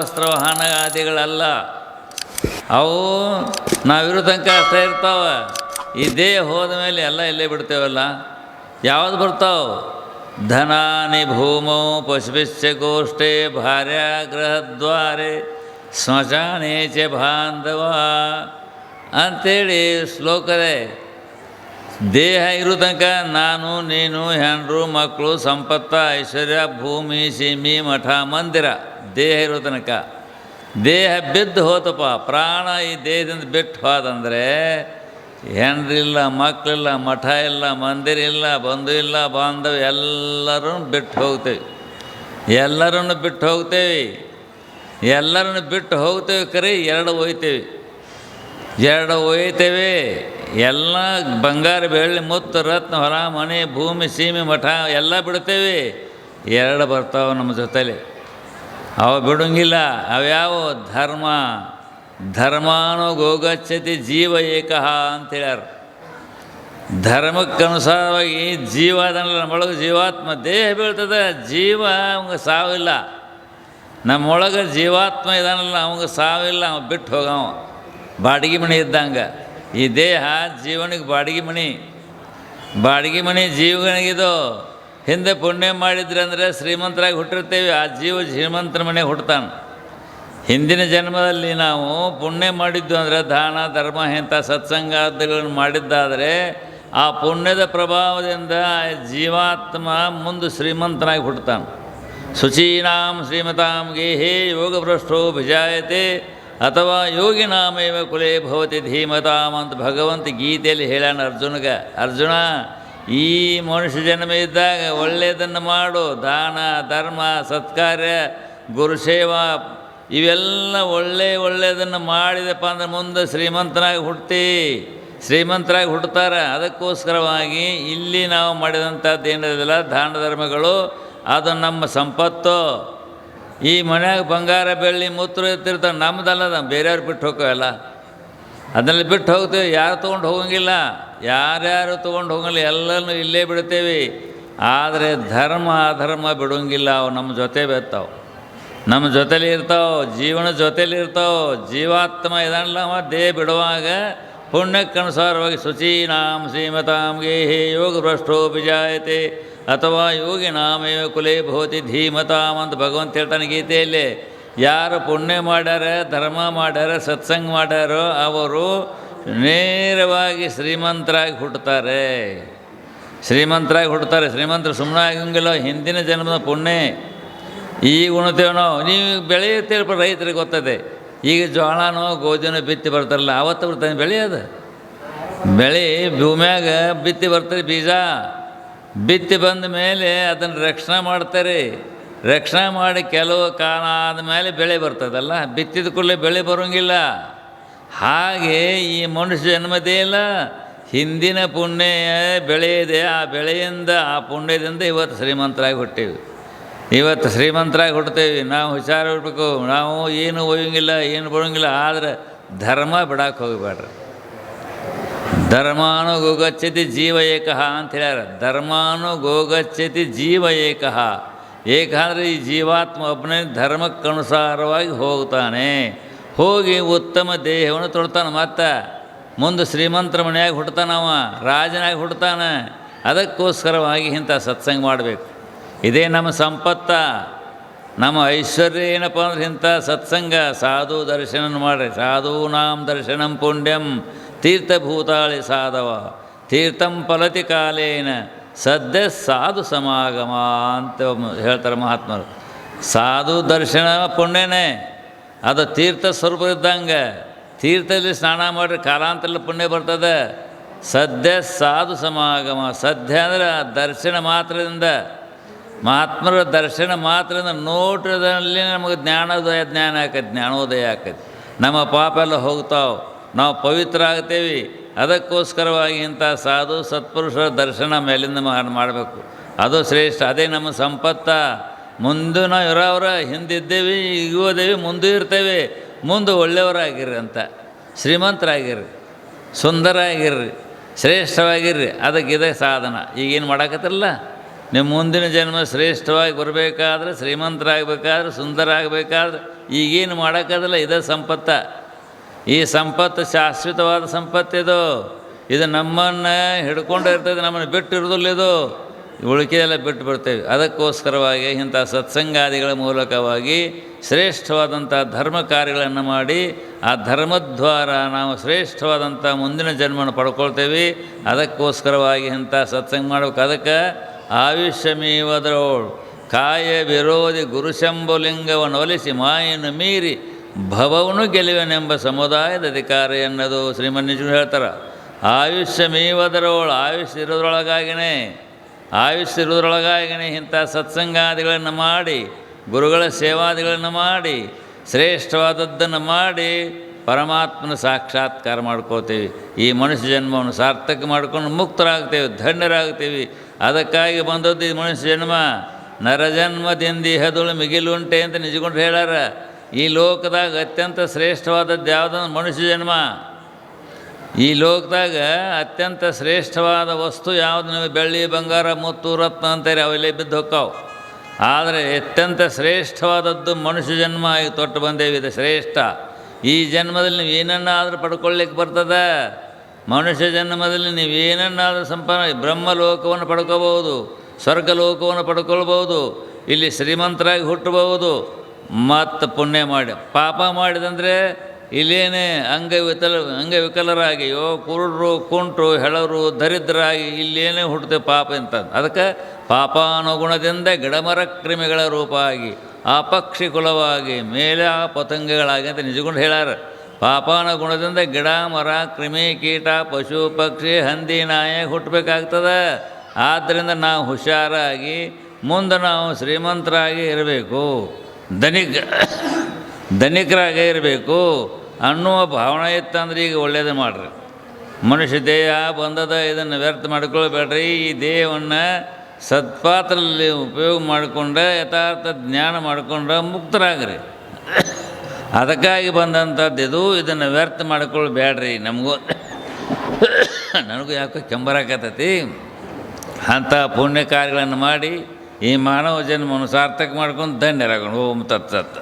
ವಸ್ತ್ರವಾಹನಾದಿಗಳಲ್ಲ ಅವು ನಾವಿರೋ ತನಕ ಅಷ್ಟೇ ಇರ್ತಾವೆ. ಈ ದೇಹ ಹೋದ ಮೇಲೆ ಎಲ್ಲ ಇಲ್ಲೇ ಬಿಡ್ತೇವಲ್ಲ. ಯಾವ್ದು ಬರ್ತಾವೆ? ಧನಾನಿ ಭೂಮೋ ಪಶುಭಿಶ್ಚ ಗೋಷ್ಠೆ ಭಾರ್ಯ ಗೃಹದ್ವಾರೆ ಸ್ಮಶಾನೆ ಚ ಬಾಂಧವ. ಅಂಥೇಳಿ ಶ್ಲೋಕರೇ ದೇಹ ಇರೋ ತನಕ ನಾನು, ನೀನು, ಹೆಂಡ್ರು, ಮಕ್ಕಳು, ಸಂಪತ್ತ, ಐಶ್ವರ್ಯ, ಭೂಮಿ, ಸೀಮಿ, ಮಠ, ಮಂದಿರ, ದೇಹ ಇರೋ ತನಕ. ದೇಹ ಬಿದ್ದು ಹೋತಪ್ಪ. ಪ್ರಾಣ ಈ ದೇಹದಿಂದ ಬಿಟ್ಟು ಹೋದಂದರೆ ಹೆಂಡ್ರಿಲ್ಲ, ಮಕ್ಕಳಿಲ್ಲ, ಮಠ ಇಲ್ಲ, ಮಂದಿರ ಇಲ್ಲ, ಬಂಧು ಇಲ್ಲ, ಬಾಂಧವ ಎಲ್ಲರೂ ಬಿಟ್ಟು ಹೋಗ್ತೇವೆ. ಎಲ್ಲರನ್ನು ಬಿಟ್ಟು ಹೋಗ್ತೇವೆ. ಎಲ್ಲರನ್ನು ಬಿಟ್ಟು ಹೋಗ್ತೇವೆ ಕರೆ ಎರಡು ಒಯ್ತೇವೆ ಎರಡು ಒಯ್ತೇವೆ ಎಲ್ಲ ಬಂಗಾರ ಬೆಳ್ಳಿ, ಮುತ್ತು, ರತ್ನ ಹೊರ ಮನೆ, ಭೂಮಿ, ಸೀಮೆ, ಮಠ, ಎಲ್ಲ ಬಿಡ್ತೇವೆ. ಎರಡು ಬರ್ತಾವೆ ನಮ್ಮ ಜೊತೆಲಿ. ಅವು ಬಿಡೋಂಗಿಲ್ಲ. ಅವ್ಯಾವ ಧರ್ಮ? ಧರ್ಮಾನು ಗೋಗಚ್ಚತಿ ಜೀವ ಏಕಃ ಅಂತ ಹೇಳ್ಯಾರ. ಧರ್ಮಕ್ಕನುಸಾರವಾಗಿ ಜೀವ ಅದನ್ನೆಲ್ಲ ನಮ್ಮೊಳಗೆ ಜೀವಾತ್ಮ ದೇಹ ಬೀಳ್ತದೆ. ಜೀವ ಅವಂಗೆ ಸಾವಿಲ್ಲ. ನಮ್ಮೊಳಗೆ ಜೀವಾತ್ಮ ಇದಾನಲ್ಲ. ಅವಂಗೆ ಸಾವಿಲ್ಲ. ಅವ ಬಿಟ್ಟು ಹೋಗವ. ಬಾಡಿಗೆ ಮನೆ ಇದ್ದಂಗೆ. ಈ ದೇಹ ಜೀವನಿಗೆ ಬಾಡಿಗೆ ಮನೆ ಬಾಡಿಗೆ ಮನೆ ಜೀವನಿಗಿದು ಹಿಂದೆ ಪುಣ್ಯ ಮಾಡಿದ್ರೆ ಅಂದರೆ ಶ್ರೀಮಂತರಾಗಿ ಹುಟ್ಟಿರ್ತೇವೆ ಆ ಜೀವ ಶ್ರೀಮಂತರ ಮನೆ ಹುಡ್ತಾನೆ ಹಿಂದಿನ ಜನ್ಮದಲ್ಲಿ ನಾವು ಪುಣ್ಯ ಮಾಡಿದ್ದು ಅಂದರೆ ದಾನ, ಧರ್ಮ, ಇಂಥ ಸತ್ಸಂಗಾದಿಗಳನ್ನು ಮಾಡಿದ್ದಾದರೆ ಆ ಪುಣ್ಯದ ಪ್ರಭಾವದಿಂದ ಜೀವಾತ್ಮ ಮುಂದೆ ಶ್ರೀಮಂತನಾಗಿ ಹುಡ್ತಾನೆ ಶುಚೀನಾಂ ಶ್ರೀಮತಾಂ ಗೇಹೇ ಯೋಗಭ್ರಷ್ಟೋ ಭಿಜಾಯತೆ ಅಥವಾ ಯೋಗಿ ನಾಮೇವ ಕುಲೇ ಭವತಿ ಧೀಮತಾಂ ಅಂತ ಭಗವಂತ ಗೀತೆಯಲ್ಲಿ ಹೇಳ್ಯಾನ ಅರ್ಜುನಗ. ಅರ್ಜುನ, ಈ ಮನುಷ್ಯ ಜನ್ಮ ಇದ್ದಾಗ ಒಳ್ಳೆಯದನ್ನು ಮಾಡು. ದಾನ, ಧರ್ಮ, ಸತ್ಕಾರ್ಯ ಗುರುಸೇವಾ ಇವೆಲ್ಲ ಒಳ್ಳೆ ಒಳ್ಳೆಯದನ್ನು ಮಾಡಿದಪ್ಪ ಅಂದ್ರೆ ಮುಂದೆ ಶ್ರೀಮಂತನಾಗಿ ಹುಟ್ಟಿ ಶ್ರೀಮಂತರಾಗಿ ಹುಡ್ತಾರೆ ಅದಕ್ಕೋಸ್ಕರವಾಗಿ ಇಲ್ಲಿ ನಾವು ಮಾಡಿದಂಥದ್ದು ಏನಿದೆಲ್ಲ ದಾನ ಧರ್ಮಗಳು, ಅದು ನಮ್ಮ ಸಂಪತ್ತು. ಈ ಮನ್ಯಾಗ ಬಂಗಾರ ಬೆಳ್ಳಿ ಮೂತ್ರ ಇರ್ತಿರ್ತಾವೆ ನಮ್ಮದಲ್ಲದ ಬೇರೆಯವ್ರು ಬಿಟ್ಟು ಹೋಗೋಲ್ಲ ಅದನ್ನೆಲ್ಲ ಬಿಟ್ಟು ಹೋಗ್ತೇವೆ, ಯಾರು ತೊಗೊಂಡು ಹೋಗಂಗಿಲ್ಲ. ಯಾರ್ಯಾರು ತೊಗೊಂಡು ಹೋಗಂಗಿಲ್ಲ ಎಲ್ಲನೂ ಇಲ್ಲೇ ಬಿಡ್ತೇವೆ. ಆದರೆ ಧರ್ಮ ಅಧರ್ಮ ಬಿಡೋಂಗಿಲ್ಲ, ಅವು ನಮ್ಮ ಜೊತೆ ಬೆತ್ತಾವೆ. ನಮ್ಮ ಜೊತೇಲಿ ಇರ್ತಾವೆ, ಜೀವನ ಜೊತೆಲಿ ಇರ್ತಾವೆ, ಜೀವಾತ್ಮ ಇದನ್ನಲ್ಲ ಅವ ದೇಹ ಬಿಡುವಾಗ ಪುಣ್ಯಕ್ಕನುಸಾರವಾಗಿ ಶುಚೀನಾಂ ಶ್ರೀಮತಾಂ ಗೇಹೇ ಯೋಗ ಭ್ರಷ್ಟೋ ಬಿಜಾಯತೆ ಅಥವಾ ಯೋಗಿ ನಾಮೇವ ಕುಲೇ ಭವತಿ ಧೀಮತಾಂ ಅಂತ ಭಗವಂತ ಹೇಳ್ತಾನೆ ಗೀತೆಯಲ್ಲಿ. ಯಾರು ಪುಣ್ಯ ಮಾಡ್ಯಾರ, ಧರ್ಮ ಮಾಡ್ಯಾರ, ಸತ್ಸಂಗ ಮಾಡ್ಯಾರೋ ಅವರು ನೇರವಾಗಿ ಶ್ರೀಮಂತರಾಗಿ ಹುಟ್ಟುತ್ತಾರೆ. ಶ್ರೀಮಂತರಾಗಿ ಹುಟ್ಟುತ್ತಾರೆ. ಶ್ರೀಮಂತರು ಸುಮ್ಮನೆ ಆಗಂಗಿಲ್ಲ ಹಿಂದಿನ ಜನ್ಮದ ಪುಣ್ಯ. ಈಗ ಉಣ್ತೇವೆ ನಾವು, ನೀವು ಬೆಳೆಯುತ್ತೀರಪ್ಪ ರೈತರಿಗೆ ಗೊತ್ತದೆ. ಈಗ ಜೋಳನೋ ಗೋಧಿನೋ ಬಿತ್ತಿ ಬರ್ತಾರಲ್ಲ, ಆವತ್ತು ಬರ್ತಾನೆ ಬೆಳೆ ಅದು. ಬೆಳೆ ಭೂಮ್ಯಾಗ ಬಿತ್ತಿ ಬರ್ತಾರೆ ಬೀಜ. ಬಿತ್ತಿ ಬಂದ ಮೇಲೆ ಅದನ್ನು ರಕ್ಷಣೆ ಮಾಡ್ತಾರೆ. ರಕ್ಷಣೆ ಮಾಡಿ ಕೆಲವು ಕಾಲ ಆದಮೇಲೆ ಬೆಳೆ ಬರ್ತದಲ್ಲ, ಬಿತ್ತಿದ ಕೂಡಲೇ ಬೆಳೆ ಬರೋಂಗಿಲ್ಲ. ಹಾಗೆ ಈ ಮನುಷ್ಯ ಜನ್ಮದೇ ಇಲ್ಲ ಹಿಂದಿನ ಪುಣ್ಯ ಬೆಳೆ ಇದೆ ಆ ಬೆಳೆಯಿಂದ ಆ ಪುಣ್ಯದಿಂದ ಇವತ್ತು ಶ್ರೀಮಂತರಾಗಿ ಹುಟ್ಟೀವಿ ಇವತ್ತು ಶ್ರೀಮಂತರಾಗಿ ಹುಡ್ತೇವೆ ನಾವು ಹುಷಾರು ಹುಡ್ಬೇಕು ನಾವು ಏನು ಒಯ್ಯಂಗಿಲ್ಲ, ಏನು ಬರೋಂಗಿಲ್ಲ. ಆದರೆ ಧರ್ಮ ಬಿಡಕ್ಕೆ ಹೋಗಬೇಡ್ರಿ. ಧರ್ಮಾನು ಗೋಗಚ್ಚತಿ ಜೀವ ಏಕಃ ಅಂತ ಹೇಳ್ಯಾರ. ಧರ್ಮಾನು ಗೋಗಚ್ಚತಿ ಜೀವ ಏಕಃ. ಏಕ ಅಂದರೆ ಈ ಜೀವಾತ್ಮ ಒಬ್ಬನೇ ಧರ್ಮಕ್ಕನುಸಾರವಾಗಿ ಹೋಗ್ತಾನೆ. ಹೋಗಿ ಉತ್ತಮ ದೇಹವನ್ನು ತೊಡ್ತಾನೆ. ಮತ್ತೆ ಮುಂದೆ ಶ್ರೀಮಂತರ ಮನೆಯಾಗಿ ಹುಡ್ತಾನವ ರಾಜನಾಗಿ ಹುಡ್ತಾನೆ ಅದಕ್ಕೋಸ್ಕರವಾಗಿ ಇಂಥ ಸತ್ಸಂಗ ಮಾಡಬೇಕು. ಇದೇ ನಮ್ಮ ಸಂಪತ್ತ. ನಮ್ಮ ಐಶ್ವರ್ಯ ಏನಪ್ಪ ಅಂದ್ರೆ ಇಂಥ ಸತ್ಸಂಗ. ಸಾಧು ದರ್ಶನ ಮಾಡ್ರಿ. ನಾಮ ದರ್ಶನಂ ಪುಣ್ಯಂ. ತೀರ್ಥಭೂತಾಳಿ ಸಾಧವ ತೀರ್ಥಂ ಫಲತಿ ಕಾಲೇನ ಸದ್ಯ ಸಾಧು ಸಮಾಗಮ ಅಂತ ಹೇಳ್ತಾರೆ ಮಹಾತ್ಮರು. ಸಾಧು ದರ್ಶನ ಪುಣ್ಯನೇ, ಅದು ತೀರ್ಥ ಸ್ವರೂಪ ಇದ್ದಂಗೆ ತೀರ್ಥದಲ್ಲಿ ಸ್ನಾನ ಮಾಡಿರಿ ಕಾಲಾಂತರಲ್ಲಿ ಪುಣ್ಯ ಬರ್ತದೆ. ಸದ್ಯ ಸಾಧು ಸಮಾಗಮ, ಸದ್ಯ ಅಂದರೆ ಆ ದರ್ಶನ ಮಾತ್ರದಿಂದ. ಮಹಾತ್ಮರ ದರ್ಶನ ಮಾತ್ರದಿಂದ ನೋಟದಲ್ಲಿ ನಮಗೆ ಜ್ಞಾನೋದಯ, ಜ್ಞಾನ ಆಕೈತಿ, ಜ್ಞಾನೋದಯ ಆಕೈತಿ. ನಮ್ಮ ಪಾಪ ಎಲ್ಲ ಹೋಗ್ತಾವೆ. ನಾವು ಪವಿತ್ರ ಆಗ್ತೇವೆ ಅದಕ್ಕೋಸ್ಕರವಾಗಿ ಇಂಥ ಸಾಧು ಸತ್ಪುರುಷರ ದರ್ಶನ ಮೇಲಿಂದ ಮಾಡಬೇಕು. ಅದು ಶ್ರೇಷ್ಠ. ಅದೇ ನಮ್ಮ ಸಂಪತ್ತ. ಮುಂದೆ ನಾವು ಇರೋವ್ರ ಹಿಂದಿದ್ದೇವೆ, ಈಗ ಹೋದೇವಿ ಮುಂದೆ ಇರ್ತೇವೆ. ಮುಂದೆ ಒಳ್ಳೆಯವರಾಗಿರ್ರಿ ಅಂತ. ಶ್ರೀಮಂತರಾಗಿರ್ರಿ. ಸುಂದರ ಆಗಿರ್ರಿ ಶ್ರೇಷ್ಠವಾಗಿರ್ರಿ ಇದೇ ಸಾಧನ. ಈಗೇನು ಮಾಡಾಕತ್ತಿರಲ್ಲ? ನಿಮ್ಮ ಮುಂದಿನ ಜನ್ಮ ಶ್ರೇಷ್ಠವಾಗಿ ಬರಬೇಕಾದ್ರೆ, ಶ್ರೀಮಂತರಾಗಬೇಕಾದ್ರೆ ಸುಂದರ ಆಗಬೇಕಾದ್ರೆ ಈಗೇನು ಮಾಡೋಕ್ಕಾಗಲ್ಲ ಇದೇ ಸಂಪತ್ತ. ಈ ಸಂಪತ್ತು ಶಾಶ್ವತವಾದ ಸಂಪತ್ತಿದು ಇದು. ನಮ್ಮನ್ನು ಹಿಡ್ಕೊಂಡು ಇರ್ತದೆ, ನಮ್ಮನ್ನು ಬಿಟ್ಟು ಇರೋದಿಲ್ಲ ಇದು. ಉಳಿಕೆಯೆಲ್ಲ ಬಿಟ್ಟು ಬಿಡ್ತೇವೆ. ಅದಕ್ಕೋಸ್ಕರವಾಗಿ ಇಂಥ ಸತ್ಸಂಗಾದಿಗಳ ಮೂಲಕವಾಗಿ ಶ್ರೇಷ್ಠವಾದಂಥ ಧರ್ಮ ಕಾರ್ಯಗಳನ್ನು ಮಾಡಿ ಆ ಧರ್ಮದ್ವಾರ ನಾವು ಶ್ರೇಷ್ಠವಾದಂಥ ಮುಂದಿನ ಜನ್ಮನ ಪಡ್ಕೊಳ್ತೇವೆ. ಅದಕ್ಕೋಸ್ಕರವಾಗಿ ಇಂಥ ಸತ್ಸಂಗ ಮಾಡ್ಬೇಕು. ಅದಕ್ಕೆ ಆಯುಷ್ಯಮೀವದರೋಳು ಕಾಯ ವಿರೋಧಿ ಗುರುಶಂಭುಲಿಂಗವನ್ನು ಒಲಿಸಿ ಮಾಯನ್ನು ಮೀರಿ ಭವವನ್ನು ಗೆಲುವೆನೆಂಬ ಸಮುದಾಯದ ಅಧಿಕಾರ ಎನ್ನದು ಶ್ರೀಮನ್ನಿಜು ಹೇಳ್ತಾರೆ. ಆಯುಷ್ಯಮೀವದರೋಳು ಆಯುಷ್ಯ ಇರೋದ್ರೊಳಗಾಗಿನೇ ಆಯುಷ್ಯ ಇರೋದ್ರೊಳಗಾಗಿನೇ ಇಂಥ ಸತ್ಸಂಗಾದಿಗಳನ್ನು ಮಾಡಿ, ಗುರುಗಳ ಸೇವಾದಿಗಳನ್ನು ಮಾಡಿ, ಶ್ರೇಷ್ಠವಾದದ್ದನ್ನು ಮಾಡಿ ಪರಮಾತ್ಮನ ಸಾಕ್ಷಾತ್ಕಾರ ಮಾಡ್ಕೋತೀವಿ. ಈ ಮನುಷ್ಯ ಜನ್ಮವನ್ನು ಸಾರ್ಥಕ ಮಾಡ್ಕೊಂಡು ಮುಕ್ತರಾಗ್ತೇವೆ, ಧನ್ಯರಾಗ್ತೀವಿ. ಅದಕ್ಕಾಗಿ ಬಂದದ್ದು ಈ ಮನುಷ್ಯ ಜನ್ಮ. ನರಜನ್ಮದಿಂದ ಇಹದುಳು ಮಿಗಿಲುಂಟೆ ಅಂತ ನಿಜಗೊಂಡು ಹೇಳ್ಯಾರ ಈ ಲೋಕದಾಗ ಅತ್ಯಂತ ಶ್ರೇಷ್ಠವಾದದ್ದು ಯಾವುದಂದ್ರೆ ಮನುಷ್ಯ ಜನ್ಮ? ಈ ಲೋಕದಾಗ ಅತ್ಯಂತ ಶ್ರೇಷ್ಠವಾದ ವಸ್ತು ಯಾವುದು? ನಿಮಗೆ ಬೆಳ್ಳಿ, ಬಂಗಾರ, ಮುತ್ತು, ರತ್ನ ಅಂತಾರೆ, ಅವೆಲ್ಲ ಬಿದ್ದು ಹೊಕ್ಕಾವು ಆದರೆ ಅತ್ಯಂತ ಶ್ರೇಷ್ಠವಾದದ್ದು ಮನುಷ್ಯ ಜನ್ಮ ಈಗ ತೊಟ್ಟು ಬಂದೇವಿ. ಇದು ಶ್ರೇಷ್ಠ. ಈ ಜನ್ಮದಲ್ಲಿ ನೀವು ಏನನ್ನಾದರೂ ಪಡ್ಕೊಳ್ಳಿಕ್ಕೆ ಬರ್ತದ? ಮನುಷ್ಯ ಜನ್ಮದಲ್ಲಿ ನೀವು ಏನನ್ನಾದರೂ ಸಂಪಾದನೆ ಬ್ರಹ್ಮಲೋಕವನ್ನು ಪಡ್ಕೋಬಹುದು, ಸ್ವರ್ಗಲೋಕವನ್ನು ಪಡ್ಕೊಳ್ಬೋದು ಇಲ್ಲಿ ಶ್ರೀಮಂತರಾಗಿ ಹುಟ್ಟಬಹುದು ಮತ್ತು ಪುಣ್ಯ ಮಾಡಿ. ಪಾಪ ಮಾಡಿದಂದರೆ ಇಲ್ಲೇನೇ ಅಂಗವಿಕಲ ಅಂಗವಿಕಲರಾಗಿಯೋ ಕುರುಡರು ಕುಂಟು ಹೆಳರು, ದರಿದ್ರಾಗಿ ಇಲ್ಲೇನೇ ಹುಟ್ಟುತ್ತೆ ಪಾಪ ಅಂತ ಅದಕ್ಕೆ ಪಾಪಾನುಗುಣದಿಂದ ಗಿಡಮರ ಕ್ರಿಮಿಗಳ ರೂಪ ಆಗಿ ಆ ಪಕ್ಷಿ ಕುಲವಾಗಿ ಮೇಲೆ ಆ ಪತಂಗಗಳಾಗಿ ಅಂತ ನಿಜಗೊಂಡು ಹೇಳ್ಯಾರ ಪಾಪಾನುಗುಣದಿಂದ ಗಿಡ, ಮರ, ಕ್ರಿಮಿ, ಕೀಟ, ಪಶು, ಪಕ್ಷಿ, ಹಂದಿ, ನಾಯಿ ಹುಟ್ಟಬೇಕಾಗ್ತದೆ. ಆದ್ದರಿಂದ ನಾವು ಹುಷಾರಾಗಿ, ಮುಂದೆ ನಾವು ಶ್ರೀಮಂತರಾಗಿ ಇರಬೇಕು. ಧನಿಕ, ಧನಿಕರಾಗೇ ಇರಬೇಕು. ಅನ್ನುವ ಭಾವನೆ ಇತ್ತಂದ್ರೆ ಈಗ ಒಳ್ಳೇದು ಮಾಡ್ರಿ. ಮನುಷ್ಯ ದೇಹ ಬಂದದ, ಇದನ್ನು ವ್ಯರ್ಥ ಮಾಡ್ಕೊಳ್ಬೇಡ್ರಿ. ಈ ದೇಹವನ್ನು ಸತ್ಪಾತ್ರದಲ್ಲಿ ಉಪಯೋಗ ಮಾಡಿಕೊಂಡ್ರೆ ಯಥಾರ್ಥ ಜ್ಞಾನ ಮಾಡಿಕೊಂಡ್ರೆ ಮುಕ್ತರಾಗ್ರಿ. ಅದಕ್ಕಾಗಿ ಬಂದಂಥದ್ದು ಇದು, ಇದನ್ನು ವ್ಯರ್ಥ ಮಾಡ್ಕೊಳ್ಬೇಡ್ರಿ. ನಮಗೂ, ನನಗೂ ಯಾಕೋ ಕೆಂಬರಾಕತ್ತೈತಿ ಅಂಥ ಪುಣ್ಯ ಕಾರ್ಯಗಳನ್ನು ಮಾಡಿ ಈ ಮಾನವ ಜನ್ಮವನ್ನು ಸಾರ್ಥಕ ಮಾಡ್ಕೊಂಡು ಧನ್ಯರಾಗೋಣ. ಓಂ ತತ್ಸತ್